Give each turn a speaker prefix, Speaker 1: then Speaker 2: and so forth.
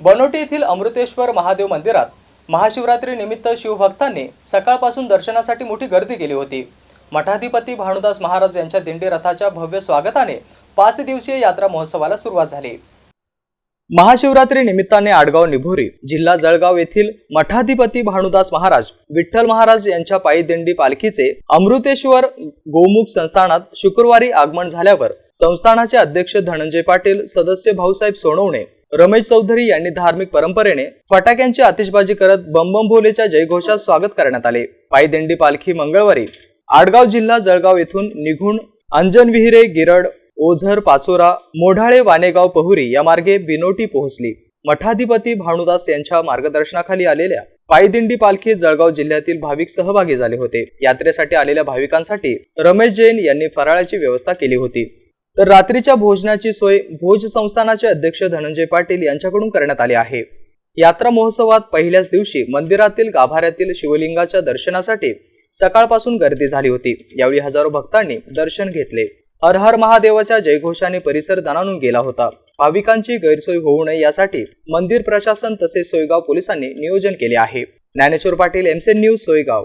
Speaker 1: बनोटी येथील अमृतेश्वर महादेव मंदिरात महाशिवरात्री निमित्त शिवभक्तांनी सकाळपासून दर्शनासाठी मोठी गर्दी केली होती. मठाधिपती भानुदास महाराज यांच्या दिंडी रथाच्या भव्य स्वागताने पाच दिवसीय यात्रा महोत्सवाला सुरुवात झाली. महाशिवरात्री निमित्ताने आडगाव निभोरी जिल्हा जळगाव येथील मठाधिपती भानुदास महाराज विठ्ठल महाराज यांच्या पायी दिंडी पालखीचे अमृतेश्वर गोमुख संस्थानात शुक्रवारी आगमन झाल्यावर संस्थानाचे अध्यक्ष धनंजय पाटील सदस्य भाऊसाहेब सोनवणे रमेश चौधरी यांनी धार्मिक परंपरेने फटाक्यांची आतिषबाजी करत बंबम भोलेच्या जयघोषात स्वागत करण्यात आले. पायदिंडी पालखी मंगळवारी. आडगाव जिल्हा जळगाव येथून निघून अंजनविहिरे गिरड ओझर पाचोरा मोढाळे वानेगाव पहुरी या मार्गे बिनोटी पोहोचली. मठाधिपती भानुदास यांच्या मार्गदर्शनाखाली आलेल्या पायदिंडी पालखी जळगाव जिल्ह्यातील भाविक सहभागी झाले होते. यात्रेसाठी आलेल्या भाविकांसाठी रमेश जैन यांनी फराळाची व्यवस्था केली होती. तर रात्रीच्या भोजनाची सोय भोज संस्थानाचे अध्यक्ष धनंजय पाटील यांच्याकडून करण्यात आली आहे. यात्रा महोत्सवात पहिल्याच दिवशी मंदिरातील गाभाऱ्यातील शिवलिंगाच्या दर्शनासाठी सकाळपासून गर्दी झाली होती. यावेळी हजारो भक्तांनी दर्शन घेतले. हर हर महादेवाच्या जयघोषाने परिसर दणानून गेला होता. भाविकांची गैरसोय होऊ नये यासाठी मंदिर प्रशासन तसेच सोयगाव पोलिसांनी नियोजन केले आहे. ज्ञानेश्वर पाटील एमसेन न्यूज सोयगाव.